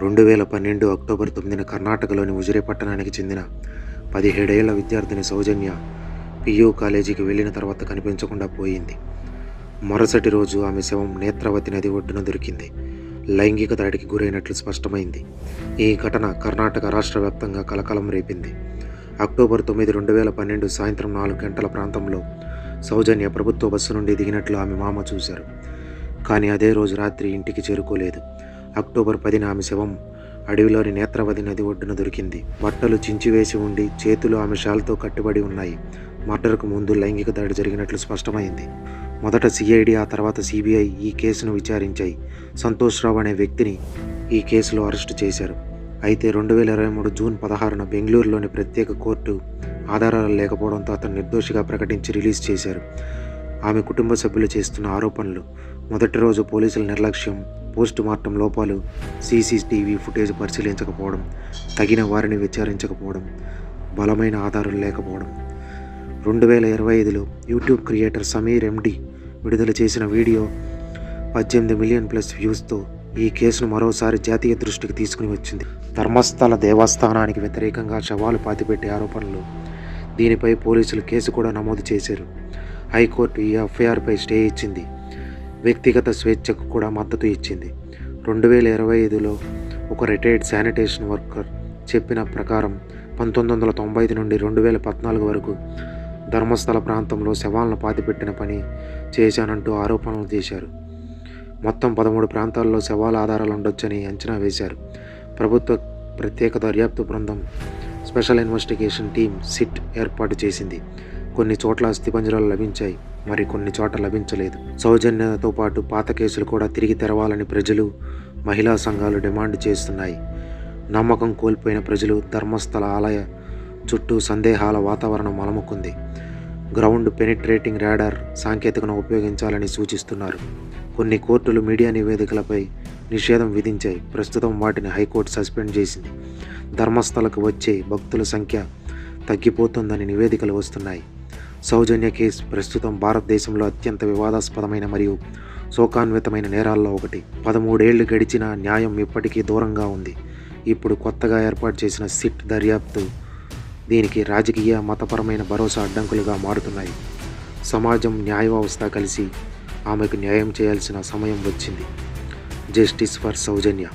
రెండు వేల పన్నెండు అక్టోబర్ తొమ్మిదిన కర్ణాటకలోని ఉజిరే పట్టణానికి చెందిన పదిహేడేళ్ళ విద్యార్థిని సౌజన్య పియూ కాలేజీకి వెళ్ళిన తర్వాత కనిపించకుండా పోయింది. మరుసటి రోజు ఆమె శవం నేత్రవతి నది ఒడ్డున దొరికింది. లైంగిక దాడికి గురైనట్లు స్పష్టమైంది. ఈ ఘటన కర్ణాటక రాష్ట్ర వ్యాప్తంగా కలకలం రేపింది. అక్టోబర్ తొమ్మిది రెండు వేల పన్నెండు సాయంత్రం నాలుగు గంటల ప్రాంతంలో సౌజన్య ప్రభుత్వ బస్సు నుండి దిగినట్లు ఆమె మామ చూశారు. కానీ అదే రోజు రాత్రి ఇంటికి చేరుకోలేదు. అక్టోబర్ పదిన ఆమె శవం అడవిలోని నేత్రవతి నది ఒడ్డున దొరికింది. బట్టలు చించివేసి ఉండి చేతులు ఆమె షాల్తో కట్టుబడి ఉన్నాయి. మర్డర్కు ముందు లైంగిక దాడి జరిగినట్లు స్పష్టమైంది. మొదట సిఐడి ఆ తర్వాత సిబిఐ ఈ కేసును విచారించాయి. సంతోష్ రావు అనే వ్యక్తిని ఈ కేసులో అరెస్టు చేశారు. అయితే రెండు వేల ఇరవై మూడు జూన్ పదహారున బెంగళూరులోని ప్రత్యేక కోర్టు ఆధారాలు లేకపోవడంతో అతను నిర్దోషిగా ప్రకటించి రిలీజ్ చేశారు. ఆమె కుటుంబ సభ్యులు చేస్తున్న ఆరోపణలు. మొదటి రోజు పోలీసుల నిర్లక్ష్యం పోస్ట్ మార్టం లోపాలు సీసీటీవీ ఫుటేజ్ పరిశీలించకపోవడం తగిన వారిని విచారించకపోవడం బలమైన ఆధారాలు లేకపోవడం. రెండు వేల ఇరవై ఐదులో యూట్యూబ్ క్రియేటర్ సమీర్ ఎండి విడుదల చేసిన వీడియో పద్దెనిమిది మిలియన్ ప్లస్ వ్యూస్తో ఈ కేసును మరోసారి జాతీయ దృష్టికి తీసుకుని వచ్చింది. ధర్మస్థల దేవస్థానానికి వ్యతిరేకంగా శవాలు పాతిపెట్టే ఆరోపణలు. దీనిపై పోలీసులు కేసు కూడా నమోదు చేశారు. హైకోర్టు ఈ ఎఫ్ఐఆర్పై స్టే ఇచ్చింది. వ్యక్తిగత స్వేచ్ఛకు కూడా మద్దతు ఇచ్చింది. రెండు వేల ఇరవై ఐదులో ఒక రిటైర్డ్ శానిటేషన్ వర్కర్ చెప్పిన ప్రకారం పంతొమ్మిది వందల తొంభై ఐదు నుండి రెండు వేల పద్నాలుగు వరకు ధర్మస్థల ప్రాంతంలో శవాలను పాతిపెట్టిన పని చేశానంటూ ఆరోపణలు చేశారు మొత్తం పదమూడు ప్రాంతాల్లో శవాల ఆధారాలు ఉండొచ్చని అంచనా వేశారు. ప్రభుత్వ ప్రత్యేక దర్యాప్తు బృందం స్పెషల్ ఇన్వెస్టిగేషన్ టీం సిట్ ఏర్పాటు చేసింది. కొన్ని చోట్ల అస్థిపంజరాలు లభించాయి. మరి కొన్ని చోట్ల లభించలేదు. సౌజన్యతో పాటు పాత కేసులు కూడా తిరిగి తెరవాలని ప్రజలు మహిళా సంఘాలు డిమాండ్ చేస్తున్నాయి. నమ్మకం కోల్పోయిన ప్రజలు ధర్మస్థల ఆలయ చుట్టూ సందేహాల వాతావరణం అలముకుంది. గ్రౌండ్ పెనిట్రేటింగ్ రాడార్ సాంకేతికను ఉపయోగించాలని సూచిస్తున్నారు. కొన్ని కోర్టులు మీడియా నివేదికలపై నిషేధం విధించాయి. ప్రస్తుతం వాటిని హైకోర్టు సస్పెండ్ చేసింది. ధర్మస్థలకు వచ్చే భక్తుల సంఖ్య తగ్గిపోతుందని నివేదికలు వస్తున్నాయి. సౌజన్య కేసు ప్రస్తుతం భారతదేశంలో అత్యంత వివాదాస్పదమైన మరియు శోకాన్వితమైన నేరాల్లో ఒకటి. పదమూడేళ్ళు గడిచిన న్యాయం ఇప్పటికీ దూరంగా ఉంది. ఇప్పుడు కొత్తగా ఏర్పాటు చేసిన సిట్ దర్యాప్తు దీనికి రాజకీయ మతపరమైన భరోసా అడ్డంకులుగా మారుతున్నాయి. సమాజం న్యాయ వ్యవస్థ కలిసి ఆమెకు న్యాయం చేయాల్సిన సమయం వచ్చింది. Justice for Soujanya